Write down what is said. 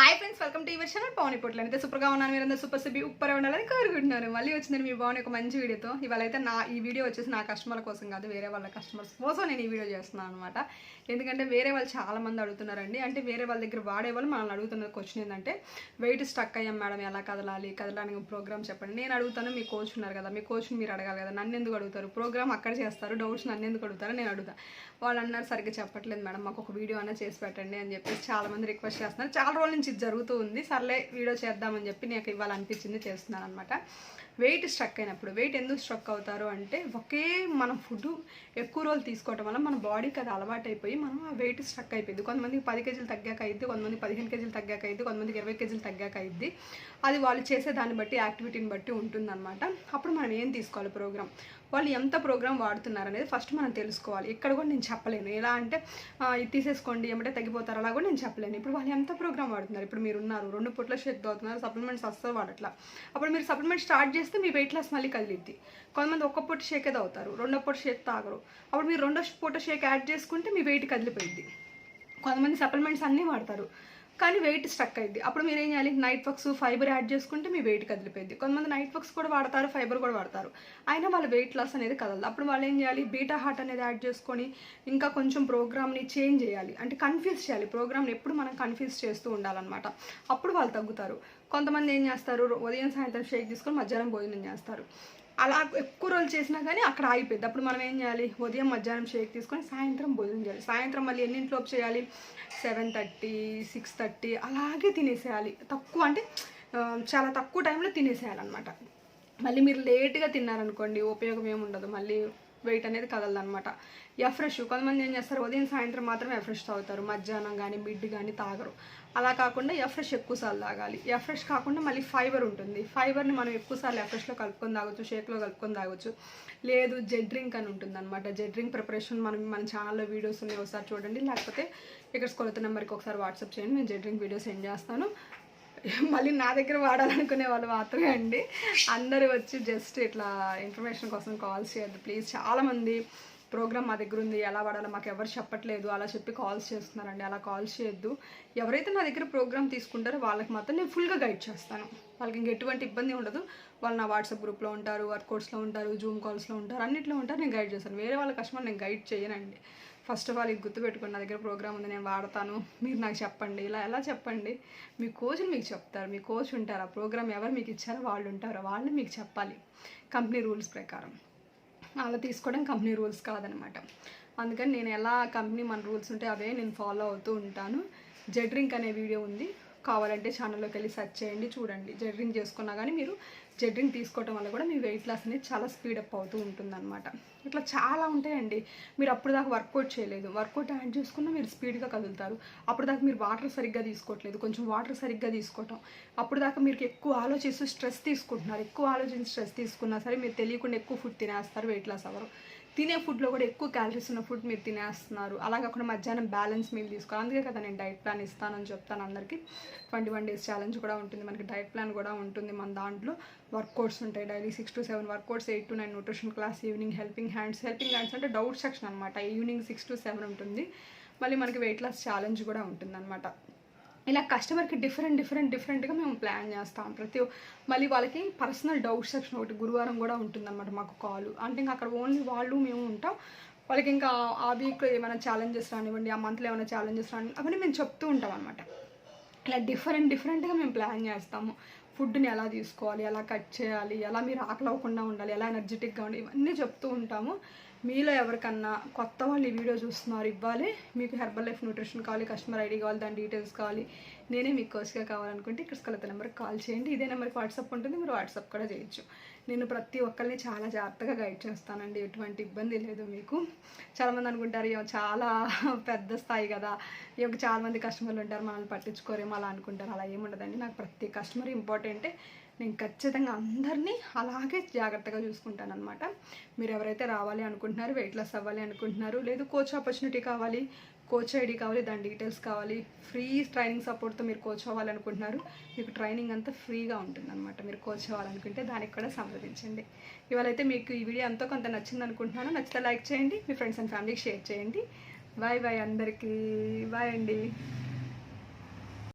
Hi friends welcome to your channel Pavan పొట్లు అయితే సూపర్గా ఉన్నాను మీరు అందరూ సూపర్ సిబి ఉప్పర్ ఉండాలని కోరుకుంటున్నాను. మళ్ళీ వచ్చిందని మీ బాగుని ఒక మంచి వీడియోతో ఇవాళ అయితే నా ఈ వీడియో వచ్చేసి నా కస్టమర్ల కోసం కాదు వేరే వాళ్ళ కస్టమర్స్ కోసం నేను ఈ వీడియో చేస్తున్నాను అనమాట ఎందుకంటే వేరే వాళ్ళు చాలా మంది అడుగుతున్నారండి. అంటే వేరే వాళ్ళ దగ్గర వాడే వాళ్ళు మనల్ని అడుగుతున్న క్వశ్చన్ ఏంటంటే వెయిట్ స్టక్ అయ్యాం మేడం ఎలా కదలాలి? కదలడానికి ప్రోగ్రామ్ చెప్పండి. నేను అడుగుతాను మీ కోచ్ ఉన్నారు కదా మీ కోచ్ని మీరు అడగాలి కదా నన్ను ఎందుకు అడుగుతారు? ప్రోగ్రామ్ అక్కడ చేస్తారు డౌట్స్ నన్ను ఎందుకు అడుగుతారు? నేను అడుగుతాను వాళ్ళు అన్నారు సరిగ్గా చెప్పట్లేదు మేడం మాకు ఒక వీడియో అన్న చేసి పెట్టండి అని చెప్పేసి చాలా మంది రిక్వెస్ట్ చేస్తున్నారు. చాలా రోజుల నుంచి జరుగుతూ ఉంది. సర్లే వీడియో చేద్దామని చెప్పి నాకు ఇవ్వాలనిపించింది చేస్తున్నాను అనమాట వెయిట్ స్ట్రక్ అయినప్పుడు వెయిట్ ఎందుకు స్ట్రక్ అవుతారు అంటే ఒకే మనం ఫుడ్ ఎక్కువ రోజులు తీసుకోవటం వల్ల మన బాడీకి అది అలవాటైపోయి మనం ఆ వెయిట్ స్ట్రక్ అయిపోయింది. కొంతమందికి పది కేజీలు తగ్గాక అయింది కొంతమంది పదిహేను కేజీలు తగ్గాక అయింది కొంతమందికి ఇరవై కేజీలు తగ్గాక అయింది అది వాళ్ళు చేసే దాన్ని బట్టి యాక్టివిటీని బట్టి ఉంటుందన్నమాట. అప్పుడు మనం ఏం తీసుకోవాలి ప్రోగ్రామ్ వాళ్ళు ఎంత ప్రోగ్రామ్ వాడుతున్నారు అనేది ఫస్ట్ మనం తెలుసుకోవాలి. ఇక్కడ కూడా నేను చెప్పలేను. ఎలా అంటే ఇది తీసేసుకోండి ఏమంటే తగ్గిపోతారు అలా కూడా నేను చెప్పలేను. ఇప్పుడు వాళ్ళు ఎంత ప్రోగ్రామ్ వాడుతున్నారు? ఇప్పుడు మీరు ఉన్నారు రెండు పుట్ల షేక్ అవుతున్నారు సప్లిమెంట్స్ అస్సలు వాడట్లా. అప్పుడు మీరు సప్లిమెంట్ స్టార్ట్ చేస్తే మీ వెయిట్ లాస్ మళ్ళీ కదిలిద్ది. కొంతమంది ఒక్క పూట షేక్ ఏదో అవుతారు రెండో పూట షేక్ తాగరు. అప్పుడు మీరు రెండో పూట షేక్ యాడ్ చేసుకుంటే మీ వెయిట్ కదిలిపోయింది కొంతమంది సప్లిమెంట్స్ అన్నీ వాడతారు కానీ వెయిట్ స్ట్రక్ అయింది అప్పుడు మీరు ఏం చేయాలి? నైట్ వర్క్స్ ఫైబర్ యాడ్ చేసుకుంటే మీ వెయిట్ కదిలిపోయింది కొంతమంది నైట్ వర్క్స్ కూడా వాడతారు ఫైబర్ కూడా వాడతారు. అయినా వాళ్ళ వెయిట్ లాస్ అనేది కదలదు. అప్పుడు వాళ్ళు ఏం చేయాలి? బీటా హార్ట్ అనేది యాడ్ చేసుకొని ఇంకా కొంచెం ప్రోగ్రామ్ని చేంజ్ చేయాలి. అంటే కన్ఫ్యూజ్ చేయాలి. ప్రోగ్రామ్ని ఎప్పుడు మనం కన్ఫ్యూజ్ చేస్తూ ఉండాలన్నమాట. అప్పుడు వాళ్ళు తగ్గుతారు. కొంతమంది ఏం చేస్తారు? ఉదయం సాయంత్రం షేక్ తీసుకొని మధ్యాహ్నం భోజనం చేస్తారు. అలా ఎక్కువ రోజులు చేసినా కానీ అక్కడ ఆగిపోయింది అప్పుడు మనం ఏం చేయాలి? ఉదయం మధ్యాహ్నం షేక్ తీసుకొని సాయంత్రం భోజనం చేయాలి. సాయంత్రం మళ్ళీ ఎన్నింటిలోపు చేయాలి? సెవెన్ థర్టీ సిక్స్ థర్టీ అలాగే తినేసేయాలి. తక్కువ అంటే చాలా తక్కువ టైంలో తినేసేయాలన్నమాట. మళ్ళీ మీరు లేట్గా తిన్నారనుకోండి ఉపయోగం ఏమి ఉండదు మళ్ళీ వెయిట్ అనేది కదలదనమాట ఎఫ్రెష్ కొంతమంది ఏం చేస్తారు ఉదయం సాయంత్రం మాత్రం ఎఫ్రెష్ తాగుతారు. మధ్యాహ్నం కానీ మిడ్ కానీ తాగరు. అలా కాకుండా ఎఫ్రెష్ ఎక్కువసార్లు తాగాలి. ఎఫ్రెష్ కాకుండా మళ్ళీ ఫైబర్ ఉంటుంది. ఫైబర్ని మనం ఎక్కువసార్లు ఎఫ్రెష్లో కలుపుకొని తాగొచ్చు షేక్లో కలుపుకొని తాగొచ్చు. లేదు జెడ్ డ్రింక్ అని ఉంటుంది అనమాట జెడ్ డ్రింక్ ప్రిపరేషన్ మనం మన ఛానల్లో వీడియోస్ ఉన్నాయి ఒకసారి చూడండి. లేకపోతే ఇక్కడ కొలత నెంబర్కి ఒకసారి వాట్సాప్ చేయండి. నేను జెడ్ డ్రింక్ వీడియో సెండ్ చేస్తాను. మళ్ళీ నా దగ్గర వాడాలనుకునే వాళ్ళు మాత్రమే అండి. అందరూ వచ్చి జస్ట్ ఇట్లా ఇన్ఫర్మేషన్ కోసం కాల్స్ చేయద్దు. ప్లీజ్ చాలామంది ప్రోగ్రామ్ మా దగ్గర ఉంది. ఎలా వాడాలో మాకు ఎవరు చెప్పట్లేదు. అలా చెప్పి కాల్స్ చేస్తున్నారండి. అలా కాల్స్ చేయొద్దు. ఎవరైతే నా దగ్గర ప్రోగ్రామ్ తీసుకుంటారో వాళ్ళకి మాత్రం నేను ఫుల్గా గైడ్ చేస్తాను. వాళ్ళకి ఇంక ఎటువంటి ఇబ్బంది ఉండదు. వాళ్ళు నా వాట్సాప్ గ్రూప్లో ఉంటారు వర్కౌట్స్లో ఉంటారు జూమ్ కాల్స్లో ఉంటారు అన్నిట్లో ఉంటారు. నేను గైడ్ చేస్తాను. వేరే వాళ్ళ కస్టమర్ నేను గైడ్ చేయనండి. ఫస్ట్ ఆఫ్ ఆల్ ఇది గుర్తుపెట్టుకోండి నా దగ్గర ప్రోగ్రామ్ ఉంది నేను వాడతాను. మీరు నాకు చెప్పండి. ఇలా ఎలా చెప్పండి? మీ కోచ్లు మీకు చెప్తారు. మీ కోచ్ ఉంటారు? ఆ ప్రోగ్రామ్ ఎవరు మీకు ఇచ్చారో వాళ్ళు ఉంటారో? వాళ్ళు మీకు చెప్పాలి. కంపెనీ రూల్స్ ప్రకారం. అలా తీసుకోవడం కంపెనీ రూల్స్ కాదనమాట. అందుకని నేను ఎలా కంపెనీ మన రూల్స్ ఉంటే అవే నేను ఫాలో అవుతూ ఉంటాను. జెడ్ అనే వీడియో ఉంది. కావాలంటే ఛానల్లోకి వెళ్ళి సెర్చ్ చేయండి చూడండి. జెడ్ చేసుకున్నా కానీ మీరు జెడ్ తీసుకోవటం వల్ల కూడా మీ వెయిట్ లాస్ అనేది చాలా స్పీడప్ అవుతూ ఉంటుందన్నమాట. ఇట్లా చాలా ఉంటాయండి. మీరు అప్పుడు దాకా వర్కౌట్ చేయలేదు. వర్కౌట్ యాడ్ చేసుకున్నా మీరు స్పీడ్గా కదులుతారు. అప్పుడు దాకా మీరు వాటర్ సరిగ్గా తీసుకోవట్లేదు. కొంచెం వాటర్ సరిగ్గా తీసుకోవటం. అప్పుడు దాకా మీరు ఎక్కువ ఆలోచిస్తూ స్ట్రెస్ తీసుకుంటున్నారు. ఎక్కువ ఆలోచించి స్ట్రెస్ తీసుకున్నా సరే మీరు తెలియకుండా ఎక్కువ ఫుడ్ తినేస్తారు వెయిట్ లాస్ అవ్వరు. తినే ఫుడ్లో కూడా ఎక్కువ క్యాలరీస్ ఉన్న ఫుడ్ మీరు తినేస్తున్నారు. అలా కాకుండా మధ్యాహ్నం బ్యాలెన్స్ మీల్ తీసుకోవాలి. అందుకే కదా నేను డైట్ ప్లాన్ ఇస్తానని చెప్తాను అందరికీ. ట్వంటీ వన్ డేస్ ఛాలెంజ్ కూడా ఉంటుంది. మనకి డైట్ ప్లాన్ కూడా ఉంటుంది మన దాంట్లో. వర్కౌట్స్ ఉంటాయి daily six to seven workouts eight to nine nutrition class evening helping hands helping hands అంటే డౌట్ సెక్షన్ అనమాట ఈవినింగ్ సిక్స్ టు సెవెన్ ఉంటుంది. మళ్ళీ మనకి వెయిట్ లాస్ ఛాలెంజ్ కూడా ఉంటుంది ఇలా కస్టమర్కి డిఫరెంట్ డిఫరెంట్ డిఫరెంట్గా మేము ప్లాన్ చేస్తాం. ప్రతి మళ్ళీ వాళ్ళకి పర్సనల్ డౌట్ సెక్షన్ ఒకటి గురువారం కూడా ఉంటుందన్నమాట మాకు కాల్. అంటే ఇంకా అక్కడ ఓన్లీ వాళ్ళు మేము ఉంటాం. వాళ్ళకి ఇంకా ఆ వీక్ ఏమైనా ఛాలెంజెస్ రానివ్వండి ఆ మంత్లో ఏమైనా ఛాలెంజెస్ రాని అవన్నీ మేము చెప్తూ ఉంటాం అనమాట ఇలా డిఫరెంట్ డిఫరెంట్గా మేము ప్లాన్ చేస్తాము. ఫుడ్ని ఎలా తీసుకోవాలి ఎలా కట్ చేయాలి ఎలా మీరు ఆకలి అవ్వకుండా ఉండాలి ఎలా ఎనర్జెటిక్గా ఉండాలి ఇవన్నీ చెప్తూ ఉంటాము. మీలో ఎవరికన్నా కొత్త వాళ్ళు ఈ వీడియో చూస్తున్నారు ఇవ్వాలి. మీకు హెర్బల్ లైఫ్ న్యూట్రిషన్ కావాలి కస్టమర్ ఐడి కావాలి దాని డీటెయిల్స్ కావాలి. నేనే మీకు కోచ్గా కావాలనుకుంటే ఇక్కడ స్కలత నెంబర్కి కాల్ చేయండి. ఇదే నెంబర్కి వాట్సాప్ ఉంటుంది మీరు వాట్సాప్ కూడా చేయొచ్చు. నేను ప్రతి ఒక్కరిని చాలా జాగ్రత్తగా గైడ్ చేస్తానండి. ఎటువంటి ఇబ్బంది లేదు మీకు. చాలామంది అనుకుంటారు చాలా పెద్ద స్థాయి కదా. ఇక చాలామంది కస్టమర్లు ఉంటారు మనల్ని పట్టించుకోరేమో అలా అనుకుంటారు. అలా ఏముండదండి నాకు ప్రతి కస్టమర్ ఇంపార్టెంటే నేను ఖచ్చితంగా అందరినీ అలాగే జాగ్రత్తగా చూసుకుంటాను అనమాట మీరు ఎవరైతే రావాలి అనుకుంటున్నారు వెయిట్ లాస్ అవ్వాలి అనుకుంటున్నారు లేదు కోచ్ ఆపర్చునిటీ కావాలి కోచ్ ఐడి కావాలి దాని డీటెయిల్స్ కావాలి. ఫ్రీ ట్రైనింగ్ సపోర్ట్తో మీరు కోచ్ అవ్వాలనుకుంటున్నారు. మీకు ట్రైనింగ్ అంతా ఫ్రీగా ఉంటుందన్నమాట. మీరు కోచ్ అవ్వాలనుకుంటే దానికి కూడా సంప్రదించండి. ఇవాళైతే మీకు ఈ వీడియో ఎంతో కొంత నచ్చింది అనుకుంటున్నాను. నచ్చితే లైక్ చేయండి. మీ ఫ్రెండ్స్ అండ్ ఫ్యామిలీకి షేర్ చేయండి. బాయ్ బాయ్ అందరికీ. బాయ్ అండి.